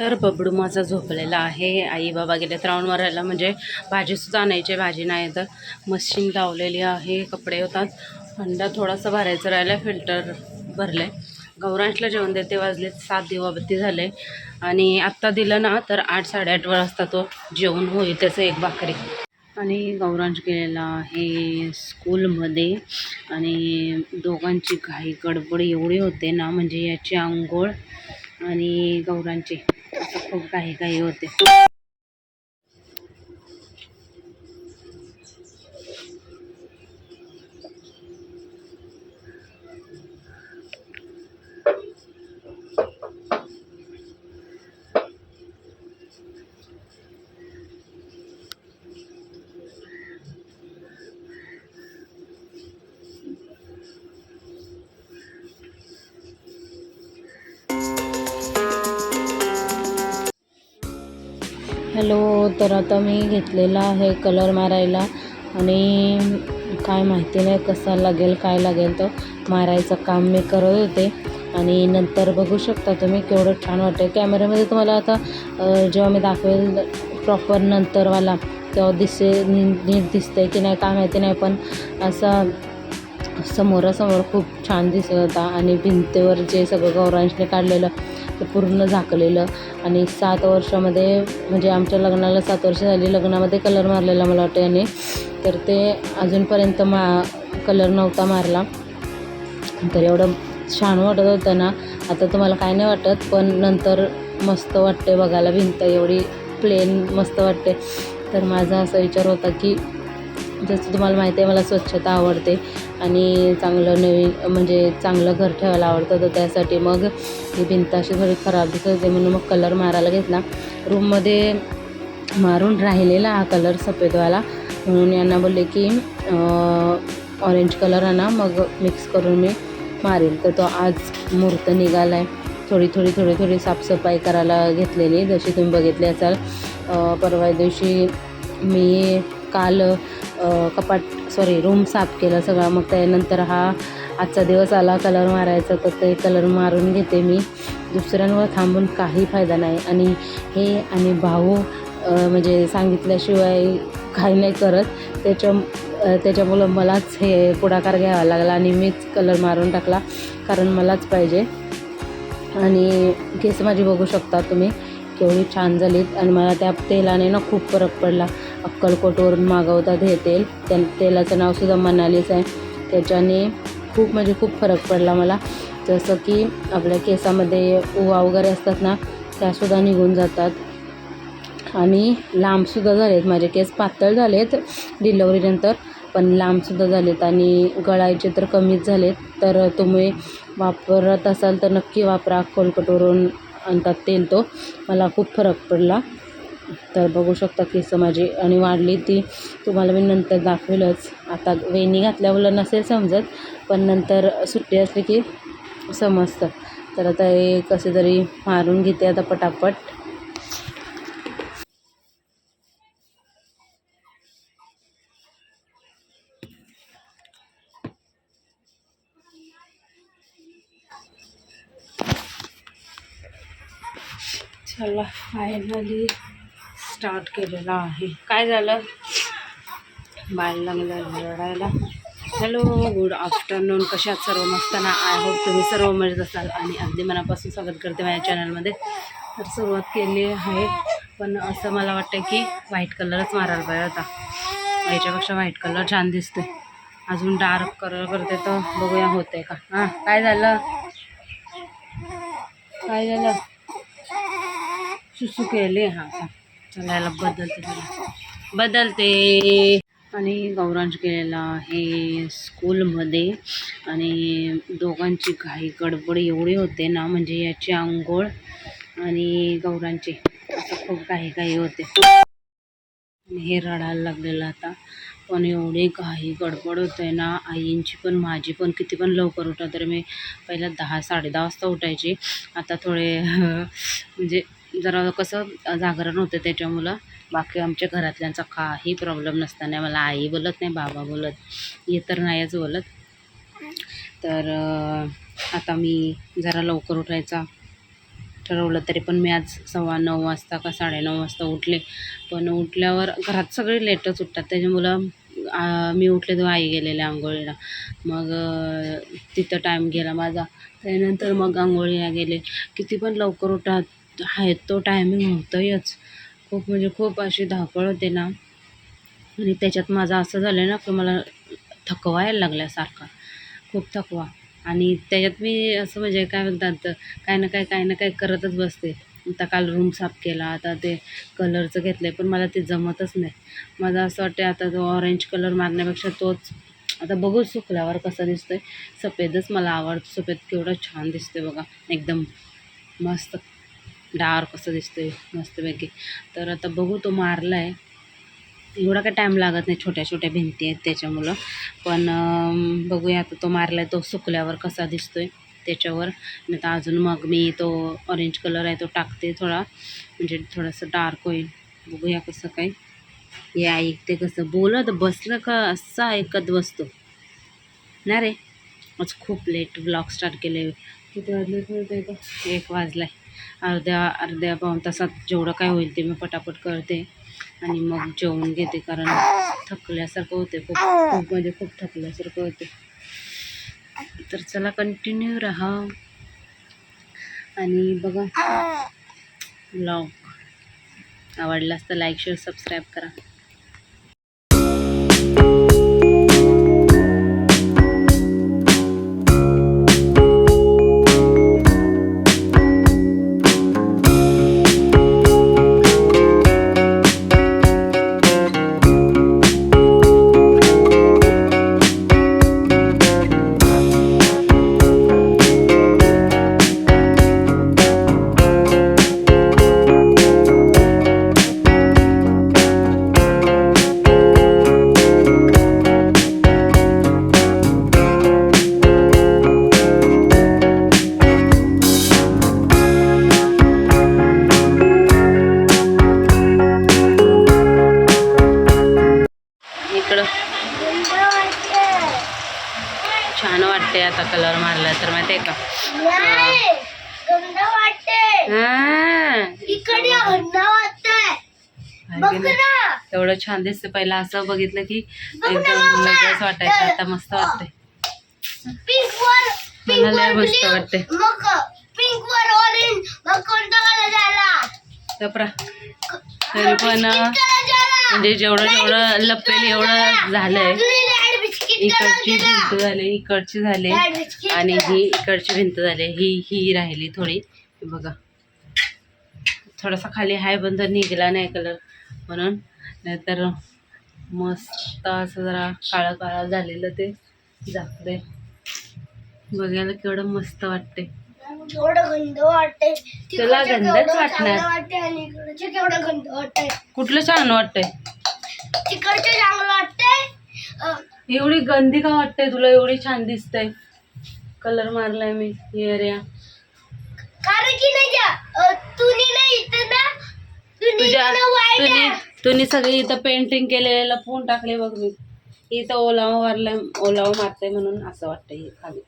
तर बबडू माझा झोपलेला आहे. आई बाबा गेले राऊंड मारायला. म्हणजे भाजीसुद्धा आणायची भाजी नाही तर मशीन लावलेली आहे कपडे होतात. अंडा थोडासा भरायचं राहिला फिल्टर भरले गौरांशला जेवण देते वाजले सात दिवाबत्ती झाले. आणि आत्ता दिलं ना तर आठ साडेआठ वाजता तो जेवण होईल त्याचं एक भाकरी. आणि गौरांश गेलेला आहे स्कूलमध्ये. आणि दोघांची घाई गडबड एवढी होते ना म्हणजे याची आंघोळ आणि गौरांची असं खूप काही काही होते हॅलो तर आता मी घेतलेला आहे कलर मारायला आणि काय माहिती नाही कसा लागेल काय लागेल तर मारायचं काम मी करत होते. आणि नंतर बघू शकता तुम्ही केवढं छान वाटतं कॅमेऱ्यामध्ये तुम्हाला आता जेव्हा मी दाखवेल प्रॉपर नंतरवाला तेव्हा दिसे नीट दिसतंय की नाही काय माहिती नाही पण असा समोरासमोर खूप छान दिसत होता. आणि भिंतीवर जे सगळं गौरांशने काढलेलं ते पूर्ण झाकलेलं. आणि सात वर्षामध्ये म्हणजे आमच्या लग्नाला सात वर्ष झाली. लग्नामध्ये कलर मारलेला मला वाटतं याने. तर ते अजूनपर्यंत मा कलर नव्हता मारला. तर एवढं छान वाटत होतं ना. आता तुम्हाला काय नाही वाटत पण नंतर मस्त वाटते बघायला. भिंत एवढी प्लेन मस्त वाटते. तर माझा असा विचार होता की जसं तुम्हाला माहिती आहे मला स्वच्छता आवडते आणि चांगलं नवीन म्हणजे चांगलं घर ठेवायला आवडतं. तर त्यासाठी मग ही भिंत अशी थोडी खराब दिसत होती म्हणून मग कलर मारायला घेतला. रूममध्ये मारून राहिलेला हा कलर सफेदवाला. म्हणून यांना बोलले की ऑरेंज कलर आणा मग मिक्स करून मी मारेल. तर तो आज मूर्त निघाला आहे थोडी थोडी थोडी थोडी साफसफाई करायला घेतलेली जशी तुम्ही बघितली असाल परवा दिवशी मी काल कपाट सॉरी रूम साफ केलं सगळा. मग त्यानंतर हा आजचा दिवस आला कलर मारायचा तर ते कलर मारून घेते मी. दुसऱ्यांवर थांबून काही फायदा नाही. आणि हे आणि भाऊ म्हणजे सांगितल्याशिवाय काही नाही करत. त्याच्या त्याच्यामुळं मलाच हे पुढाकार घ्यावा लागला आणि मीच कलर मारून टाकला. कारण मलाच पाहिजे. आणि केस माझी बघू शकता तुम्ही. केवढी छान झालीत आणि मला त्या तेलाने ना खूप फरक पडला. अक्कलकोटवरून मागवतात हे तेल. त्या तेलाचं नावसुद्धा मनालीच आहे. त्याच्याने खूप म्हणजे खूप फरक पडला मला. जसं की आपल्या केसामध्ये उवा वगैरे असतात ना त्यासुद्धा निघून जातात. आणि लांबसुद्धा झालेत. माझे केस पातळ झालेत डिलेवरीनंतर पण लांबसुद्धा झालेत आणि गळायचे तर कमीच झालेत. तर तुम्ही वापरत असाल तर नक्की वापरा. अक्कलकोटवरून आणतात तेल तो. मला खूप फरक पडला. तर बघू शकता केस माझी आणि वाढली ती. तुम्हाला मी नंतर दाखवेलच. आता वेणी घातल्यावर नसेल समजत पण नंतर सुट्टी असली की समजतं. तर आता हे कसे तरी मारून घेते आता पटापट. फायनली स्टार्ट केलेला आहे. काय झालं? बाळ लागलं रडायला. हॅलो गुड आफ्टरनून कशात सर्व मस्ताना आय होप तुम्ही सर्व मजेत असाल आणि अगदी मनापासून स्वागत करते माझ्या चॅनलमध्ये तर सुरुवात केली आहे पण असं मला वाटतं की व्हाईट कलरच मारायला पाहिजे होता. याच्यापेक्षा व्हाईट कलर छान दिसते अजून डार्क कलर करते तर बघूया होते का? हां काय झालं? काय झालं? सुसू केले हा हां. चला बदलते बदलते. आणि गौरांश गेलेला आहे स्कूलमध्ये. आणि दोघांची घाई गडबड एवढी होते ना म्हणजे याची आंघोळ आणि गौरांची असं खूप काही काही होते. हे रडायला लागलेलं आता. पण एवढी घाई गडबड होते ना आईंची पण माझी पण किती पण लवकर उठा तर मी पहिला दहा साडे दहा वाजता उठायची. आता थोडे म्हणजे जरा कसं जागरण होतं त्याच्यामुळं. बाकी आमच्या घरातल्यांचा काही प्रॉब्लेम नसताना मला आई बोलत नाही बाबा बोलत हे तर नाहीच बोलत. तर आता मी जरा लवकर उठायचा. ठरवलं तरी पण मी आज सव्वा नऊ वाजता का साडेनऊ वाजता उठले. पण उठल्यावर घरात सगळे लेटच उठतात. त्याच्यामुळं मी उठले तेव्हा आई गेलेल्या आंघोळीला. मग तिथं टाईम गेला माझा. त्यानंतर मग आंघोळीला गेले. किती पण लवकर उठत आहे तो टायमिंग होतोयच. खूप म्हणजे खूप अशी धावपळ होते ना. आणि त्याच्यात माझं असं झालं ना की मला थकवा यायला लागल्यासारखा खूप थकवा. आणि त्याच्यात मी असं म्हणजे काय म्हणतात काय ना काय काय ना काय करतच बसते. आता काल रूम साफ केला आता ते कलरचं घेतलं आहे पण मला ते जमतच नाही. माझं असं वाटते आता तो ऑरेंज कलर मारण्यापेक्षा तोच आता बघू सुकल्यावर कसा आहे सफेदच मला आवडतो सफेद केवढं छान दिसते बघा एकदम मस्त. डार्क असं दिसतोय मस्तपैकी. तर आता बघू तो मारला आहे एवढा काय टाईम लागत नाही छोट्या छोट्या भिंती आहेत त्याच्यामुळं. पण बघूया आता तो मारला आहे तो सुकल्यावर कसा दिसतोय त्याच्यावर. नाही तर अजून मग मी तो ऑरेंज कलर आहे तो टाकते थोडा. म्हणजे थोडंसं डार्क होईल. बघूया कसं काय. हे ऐकते कसं बोलत बसलं का असं ऐकत बसतो ना रे? आज खूप लेट ब्लॉग स्टार्ट केले. किती वाजले? एक का एक अर्ध्या अर्ध्या पाऊण तासात जेवढं काय होईल ते मी पटापट करते आणि मग जेवून घेते कारण थकल्यासारखं होते खूप खूप म्हणजे खूप थकल्यासारखं होते. तर चला कंटिन्यू राहा. आणि बघा ब्लॉग आवडलास तर लाईक शेअर सबस्क्राईब करा. एवढं छान दिसतं पहिला असं बघितलं की एकदम वेगळंच वाटायचं. आता मस्त पिंक मला लय मस्त. वाटते तरी पण म्हणजे जेवढं जेवढं लपेल एवढं झालंय. इकडची भिंत झाली इकडची झाली. आणि ही इकडची भिंत झाली. ही ही राहिली थोडी. हे बघा. थोडासा खाली हाय बंद निघाला नाही कलर म्हणून नाहीतर मस्त असं जरा काळं काळं झालेलं ते झाकते बघायला केवढं मस्त वाटते तुला गंधच वाटणार. कुठलं छान वाटतंय? एवढी गंदी का वाटते तुला? एवढी छान दिसतंय. कलर मारलाय मी एरिया कारण की नाही तुझ्या तुम्ही सगळी इथं पेंटिंग केलेलं फोन टाकले बघ मी. इथं ओलावा मारलाय ओलावा मारते म्हणून असं वाटतंय हे खाली.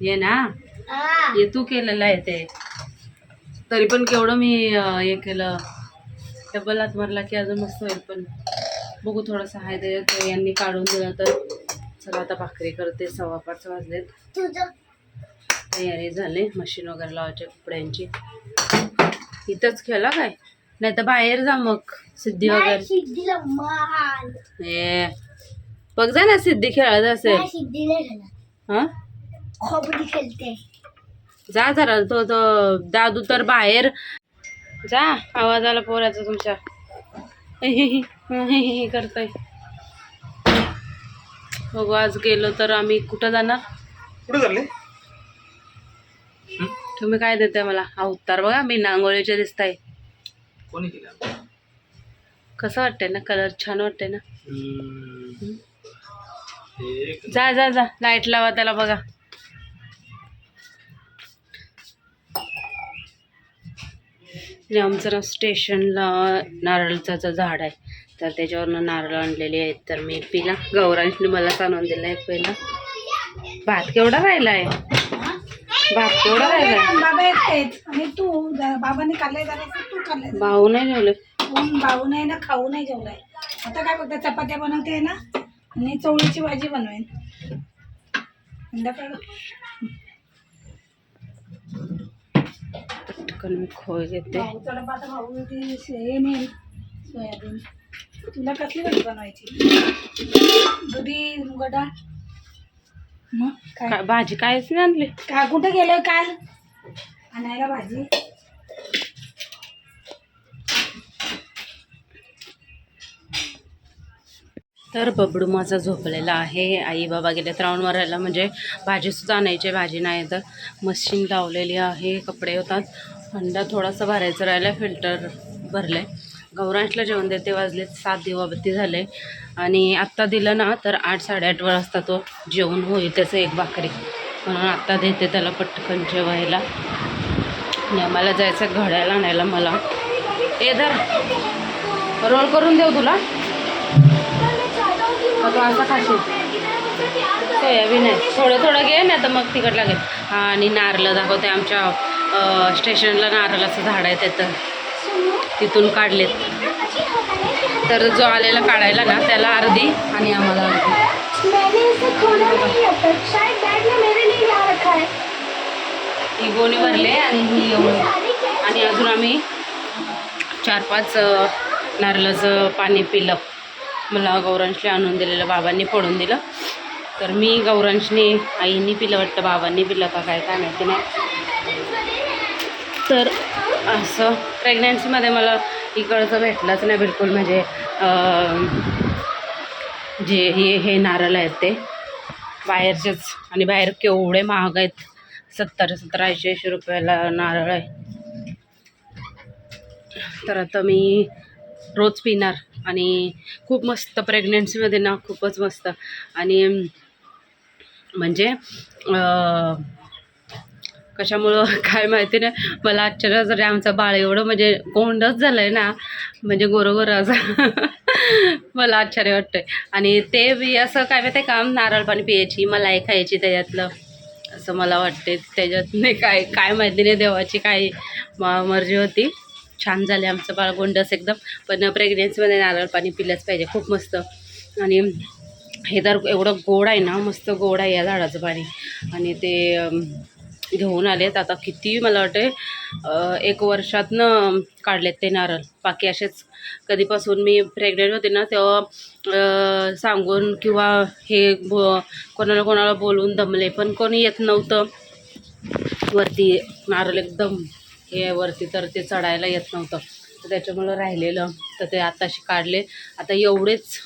ये ना. हा. तू केलेलं आहे ते. तरी पण केवढं मी हे केलं. डबल हात मारला की अजून मस्त होईल पण. बघू थोडंसं हाय ते यांनी काढून दिलं तर. चला आता भाकरी करते सव्वा पाच वाजलेत. तुझं तयारी झाली मशीन वगैरे लावायच्या कपड्यांची. इथंच खेळला काय? नाही तर बाहेर जा मग सिद्धी वगैरे. ए बघ जा ना सिद्धी खेळत असेल. हा? खोबडी खेळते. जा जरा तो तो दादू तर बाहेर. जा आवाज आला पोराचा तुमच्या. करतोय. बघू आज गेलो तर आम्ही कुठं जाणार? कुठे चालले? तुम्ही काय देताय मला? हा उत्तर बघा मी नांगोळीचे कोणी केलं? कसं वाटतंय ना? कलर छान वाटतंय ना? एक जा जा जा. लाइट लावा त्याला बघा. आमचं ना स्टेशनला नारळाचं झाड आहे. तर त्याच्यावरनं नारळ आणलेली आहेत. तर मी पिला. गौरांशने मला आणून दिला आहे पहिला भात केवढा राहिला आहे भात केवढा राहिला बाबा एकटेच आणि तू ज- बाबांनी खाल्लंय जरा तू खाल्लंय. भाऊ नाही जेवले. भाऊ नाही ना खाऊ नाही जेवलाय. आता काय फक्त चपात्या बनवते ना आणि चवळीची भाजी बनवेन. संध्याकाळ पटकन मी खोय घेते. भाऊचा डबा आता भाऊ ती हे नेईल सोयाबीन. तुला कसली भाजी बनवायची? दुधी मुगडा मग काय? काय भाजी काहीच नाही आणली? काय कुठे गेलोय काल? आणायला भाजी. तर बबडू माझा झोपलेला आहे. आई बाबा गेले राऊंड मारायला. म्हणजे भाजीसुद्धा आणायची आहे, भाजी नाही तर मशीन लावलेली आहे. कपडे होतात. थंडा थोडासा भरायचं राहिला फिल्टर भरलं आहे गौरांशला जेवण देते वाजले सात दिवाबत्ती झाले. आणि आत्ता दिलं ना तर आठ साडेआठ वाजता तो जेवण होईल त्याचं एक भाकरी. म्हणून आत्ता देते त्याला पटकन जेवायला. आणि आम्हाला जायचं घड्याला आणायला मला. ए धर. रोल करून देऊ तुला. का तू असा खाशील. सोयाबीन आहे थोडं थोडं घे ना तर मग तिकट लागेल. आणि नारळ दाखवते आमच्या स्टेशनला नारळाचं झाड आहे त्याचं तिथून काढलेत. तर जो आलेला काढायला ना त्याला अर्धी आणि आम्हाला अर्धी. है गोणी भरले आणि ही एवढी आणि अजून आम्ही चार पाच नारळाचं पाणी पिलं. मला गौरांशने आणून दिलेलं बाबांनी फोडून दिलं. तर मी गौरांशने आईंनी पिलं वाटतं बाबांनी पिलं का काय काय माहिती नाही. तर असं प्रेग्नन्सीमध्ये मला इकडचं भेटलंच नाही बिलकुल. म्हणजे जे हे हे नारळ आहेत ते बाहेरचेच. आणि बाहेर केवढे महाग आहेत. सत्तर सतराशे ऐंशी रुपयाला नारळ आहे. तर आता मी रोज पिणार. आणि खूप मस्त प्रेग्नन्सीमध्ये ना खूपच मस्त. आणि म्हणजे कशामुळं काय माहिती नाही. मला आश्चर्य जरी आमचं बाळ एवढं म्हणजे गोंडच झालं आहे ना म्हणजे गोरं असं. मला आश्चर्य वाटतंय. आणि ते बी असं काय माहिती आहे का नारळ पाणी पियायची मलाई खायची त्याच्यातलं. असं मला वाटते त्याच्यात नाही काय काय माहिती नाही देवाची काय मर्जी होती. छान झाले आमचं बाळ गोंडस एकदम. पण प्रेग्नेन्सीमध्ये नारळ पाणी पिलंच पाहिजे खूप मस्त. आणि हे तर एवढं गोड आहे ना मस्त गोड आहे या झाडाचं पाणी. आणि ते घेऊन आलेत. आता किती मला वाटते एक वर्षातनं काढलेत ते नारळ. बाकी असेच कधीपासून मी प्रेग्नेंट होते ना तेव्हा सांगून किंवा हे कोणाला कोणाला बोलून दमले. पण कोणी येत नव्हतं. वरती नारळ एकदम हे वरती तर ते चढायला येत नव्हतं. तर त्याच्यामुळं राहिलेलं. तर ते आताशी काढले. आता एवढेच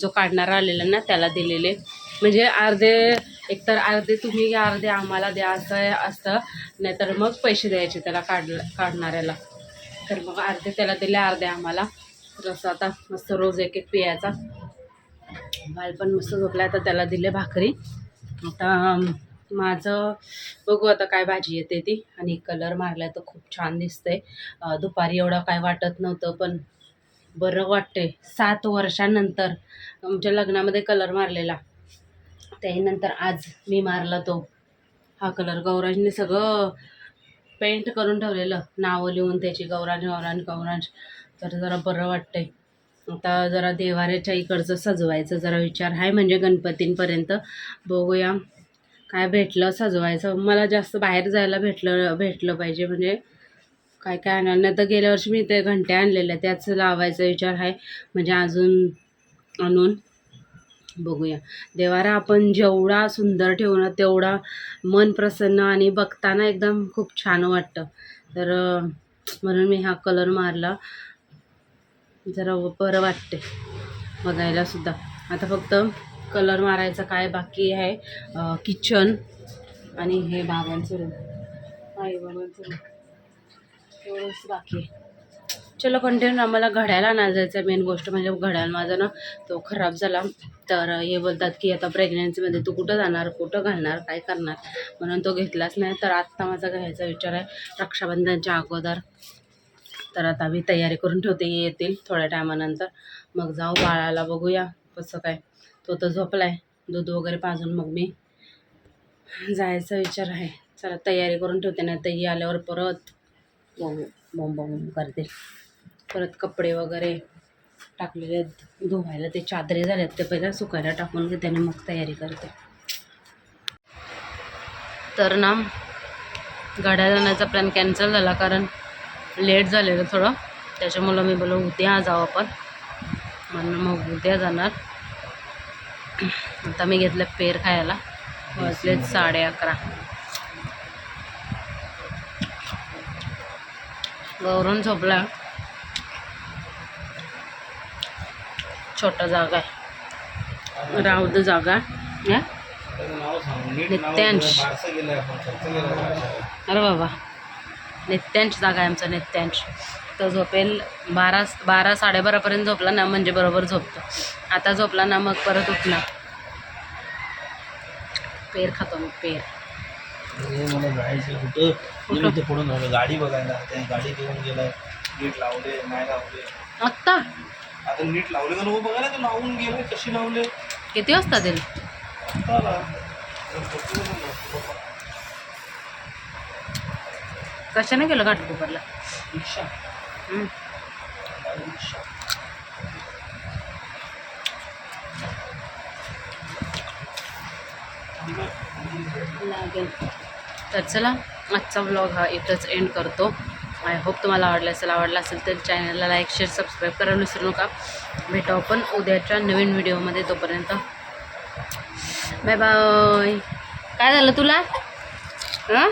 जो काढणारा आलेला ना त्याला दिलेले. म्हणजे अर्धे एकतर अर्धे तुम्ही घ्या अर्धे आम्हाला द्या असं असतं नाहीतर मग पैसे द्यायचे त्याला काढ काढणाऱ्याला. तर मग अर्धे त्याला दिले अर्धे आम्हाला. तर असं आता मस्त रोज एक एक पियाचा. बाल पण मस्त झोपला तर त्याला दिले भाकरी. आता माझं बघू आता काय भाजी येते ती. आणि कलर मारला तर खूप छान दिसतंय. दुपारी एवढं काय वाटत नव्हतं पण बरं वाटतंय. सात वर्षानंतर आमच्या लग्नामध्ये कलर मारलेला. त्यानंतर आज मी मारला तो. हा कलर गौराजने सगळं पेंट करून ठेवलेलं. नावं लिहून त्याची गौराज गौराज गौराज तर जरा बरं वाटतंय. आता जरा देवाऱ्याच्या इकडचं सजवायचं जरा विचार आहे म्हणजे गणपतींपर्यंत. बघूया काय भेटलं सजवायचं. मला जास्त बाहेर जायला भेटलं भेटलं पाहिजे म्हणजे काय काय आणलं नाही तर गेल्या वर्षी मी ते घंट्या आणलेल्या त्याच लावायचा विचार आहे. म्हणजे अजून आणून बघूया. देवारा आपण जेवढा सुंदर ठेवणं तेवढा मन प्रसन्न आणि बघताना एकदम खूप छान वाटतं. तर म्हणून मी हा कलर मारला. जरा बरं वाटते बघायला सुद्धा. आता फक्त कलर मारायचं काय बाकी आहे? किचन आणि हे बाबांचं रूम आई बाबांचं रूम एवढंच बाकी आहे. चलो कंटिन्यू आम्हाला घड्याला आणायला जायचं मेन गोष्ट म्हणजे घड्याळ माझा ना तो खराब झाला. तर हे बोलतात की आता प्रेग्नन्सीमध्ये तू कुठं जाणार कुठं घालणार काय करणार? म्हणून तो घेतलाच नाही. तर आत्ता माझा घ्यायचा विचार आहे रक्षाबंधनच्या अगोदर. तर आता मी तयारी करून ठेवते येतील थोड्या टायमानंतर. मग जाऊ बाळाला बघूया कसं काय. तो तर झोपला आहे दूध वगैरे पाजून मग मी जायचा विचार आहे. चला तयारी करून ठेवते नाही तर आल्यावर परत बोम बोम बोम करते परत कपडे वगैरे टाकलेले आहेत. धुवायला ते चादरी झाल्यात ते पहिल्या सुकायला टाकून घेते आणि मग तयारी करते. तर ना गाड्या जाण्याचा प्लॅन कॅन्सल झाला कारण लेट झालेलं थोडं. त्याच्यामुळं मी बोललो उद्या जाऊ आपण. म्हणून मग उद्या जाणार. आता मी घेतलं पेर खायला. वाजलेत साडे अकरा. गौरव झोपला. छोटा जागा आहे. राऊत जागा नित्यांश. अरे बाबा. नित्यांश जागा आहे आमचा नित्यांश. तो झोपेल बारा बारा साडेबारापर्यंत झोपला ना म्हणजे बरोबर झोपतो. आता झोपला ना मग परत उठणार. पेर खातो मी पेर. मला जायचं कुठं? झालं गाडी बघायला. गाडी घेऊन गेलाय. नीट लावले नाही लावले. आत्ता? आता नीट लावले का नको बघायला ते लावून गेले कशी लावले? किती वाजता आला. कशाने गेलं घाटकोपरला रिक्षा. रिक्षा. लागेल तर चला आजचा व्लॉग हा इथंच एंड करतो. आय होप तुम्हाला आवडला असेल आवडला असेल तर चॅनलला लाईक शेअर सबस्क्राईब करायला विसरू नका. भेटावं आपण उद्याच्या नवीन व्हिडिओमध्ये. तोपर्यंत बाय बाय. काय झालं तुला? हां?